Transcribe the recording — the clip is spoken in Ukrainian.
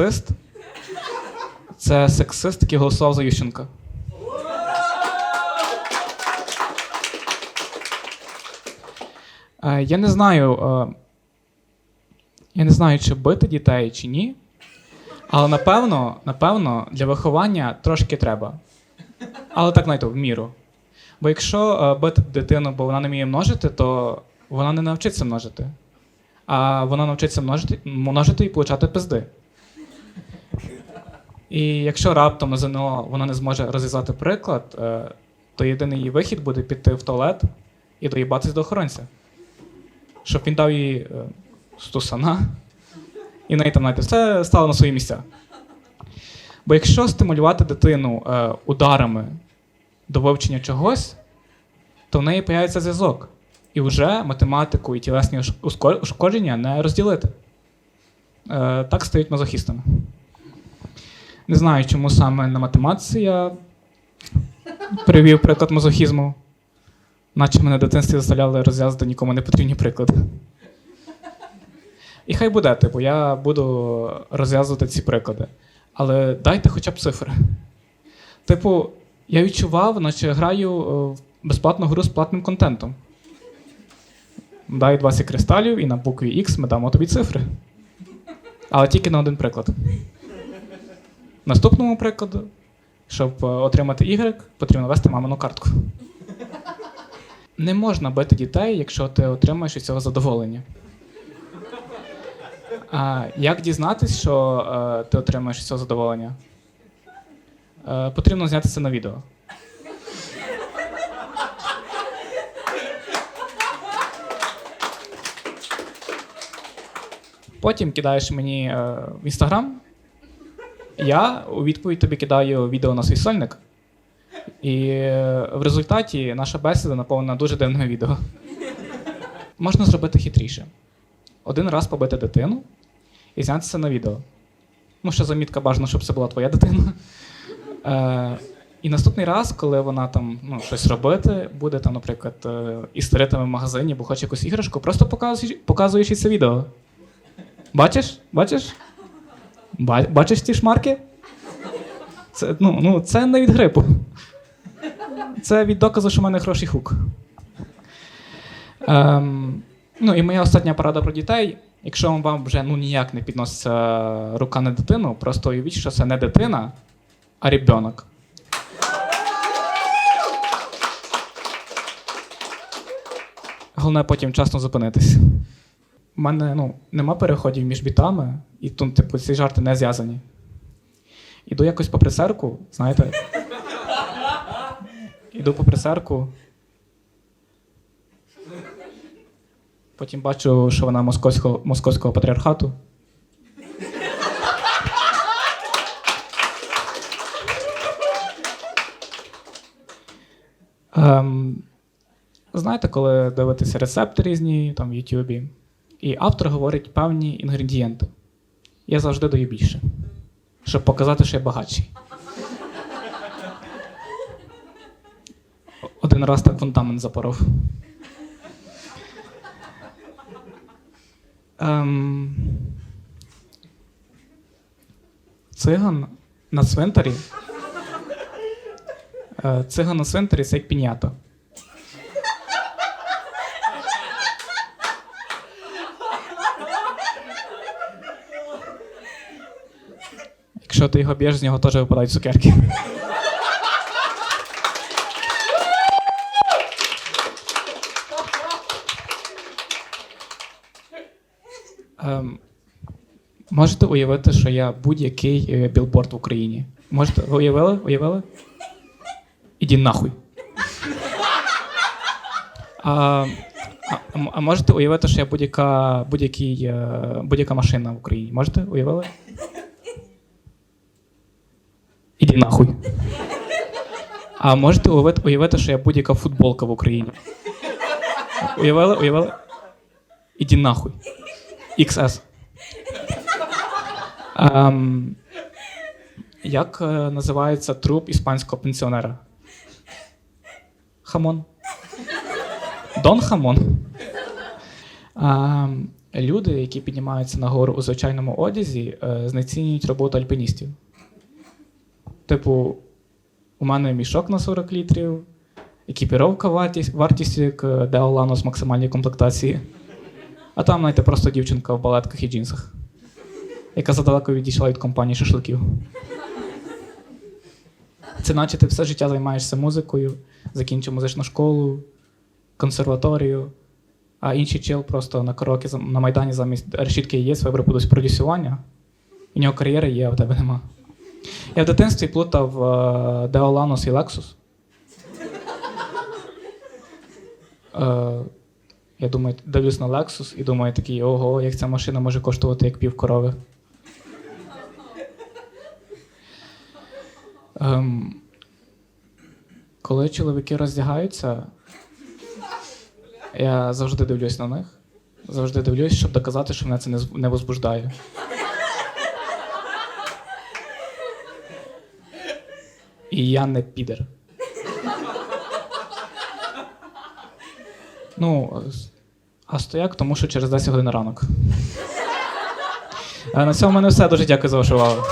сексист. Це сексист, який голосував за Ющенка. Е, Я не знаю, е, я не знаю, чи бити дітей, чи ні. Але напевно, напевно, для виховання трошки треба. Але так знаєте, в міру. Бо якщо е, бити дитину, бо вона не вміє множити, то вона не навчиться множити. А вона навчиться множити, множити і получати пизди. І якщо раптом ЗНО вона не зможе розв'язати приклад, е, то єдиний її вихід буде піти в туалет і доїбатись до охоронця. Щоб він дав їй е, стусана, і неї там знаєте, все стало на свої місця. Бо якщо стимулювати дитину е, ударами до вивчення чогось, то в неї появиться зв'язок. І вже математику і тілесні ушкодження не розділити. Так стають мазохістами. Не знаю, чому саме на математиці я привів приклад мазохізму. Наче мене в дитинстві заставляли розв'язати нікому не потрібні приклади. І хай буде, типу, я буду розв'язувати ці приклади. Але дайте хоча б цифри. Типу, я відчував, наче граю е, в безплатну гру з платним контентом. Дай 20 кристалів, і на букві X ми дамо тобі цифри. Але тільки на один приклад. Наступному прикладу, щоб е, отримати Y, потрібно ввести мамину картку. Не можна бити дітей, якщо ти отримаєш від цього задоволення. А як дізнатись, що е, ти отримаєш від цього задоволення? Е, потрібно зняти це на відео. Потім кидаєш мені е, в інстаграм. Я у відповідь тобі кидаю відео на свій сольник. І е, в результаті наша бесіда наповнена дуже дивними відео. Можна зробити хитріше. Один раз побити дитину і зняти це на відео. Ну, ще замітка бажано, щоб це була твоя дитина. Е, і наступний раз, коли вона там ну, щось робити, буде там, наприклад, е, істеритами в магазині, бо хоче якусь іграшку, просто показуєш, показуєш це відео. Бачиш? Бачиш? Ба- Бачиш ті шмарки? Це, ну, ну, це не від грипу. Це від доказу, що в мене хороший хук. Ем, ну і моя остання порада про дітей. Якщо вам вже ну, ніяк не підноситься рука на дитину, просто уявіть, що це не дитина, а ребенок. Головне потім вчасно зупинитись. У мене ну, нема переходів між бітами, і тут, типу, ці жарти не зв'язані. Іду якось по присерку, знаєте. Іду по присерку. Потім бачу, що вона московського, московського патріархату. Ем, знаєте, коли дивитися рецепти різні там в Ютубі, і автор говорить певні інгредієнти. Я завжди даю більше, щоб показати, що я багатший. Один раз так фундамент запоров. Ем... Циган на цвинтарі. Е, Циган на цвинтарі це як пінята. Якщо ти його б'єш, з нього теж випадають цукерки. Ем, можете уявити, що я будь-який е, білборд в Україні. Можете, ви уявили? Уявили? Іди нахуй. А, а, а можете уявити, що я будь-яка, будь-який, е, будь-яка машина в Україні? Можете? Уявили? Іди нахуй. А можете уявити, уявити, що я будь-яка футболка в Україні? Уявили? Уявили? Іди нахуй. XS. Ем, як е, називається труп іспанського пенсіонера? Хамон. Дон Хамон. Ем, люди, які піднімаються на гору у звичайному одязі, е, знецінюють роботу альпіністів. Типу, у мене мішок на 40 літрів, екіпіровка вартість, вартістю як е, Деолано з максимальної комплектації. А там, знаєте, просто дівчинка в балетках і джинсах, яка задалеко відійшла від компанії шашликів. Це наче ти все життя займаєшся музикою, закінчив музичну школу, консерваторію, а інший чел просто на караоке на Майдані замість решітки є вибрав продюсування. У нього кар'єра є, а в тебе нема. Я в дитинстві плутав е, Деоланос і Lexus. Е, я думаю, дивлюсь на Lexus і думаю такий, ого, як ця машина може коштувати як пів корови. Ем, коли чоловіки роздягаються, я завжди дивлюсь на них. Завжди дивлюсь, щоб доказати, що мене це не возбуждає. І я не підер. Ну, а стояк, тому що через 10 годин ранок. Е, На цьому в мене все. Дуже дякую за вашу увагу.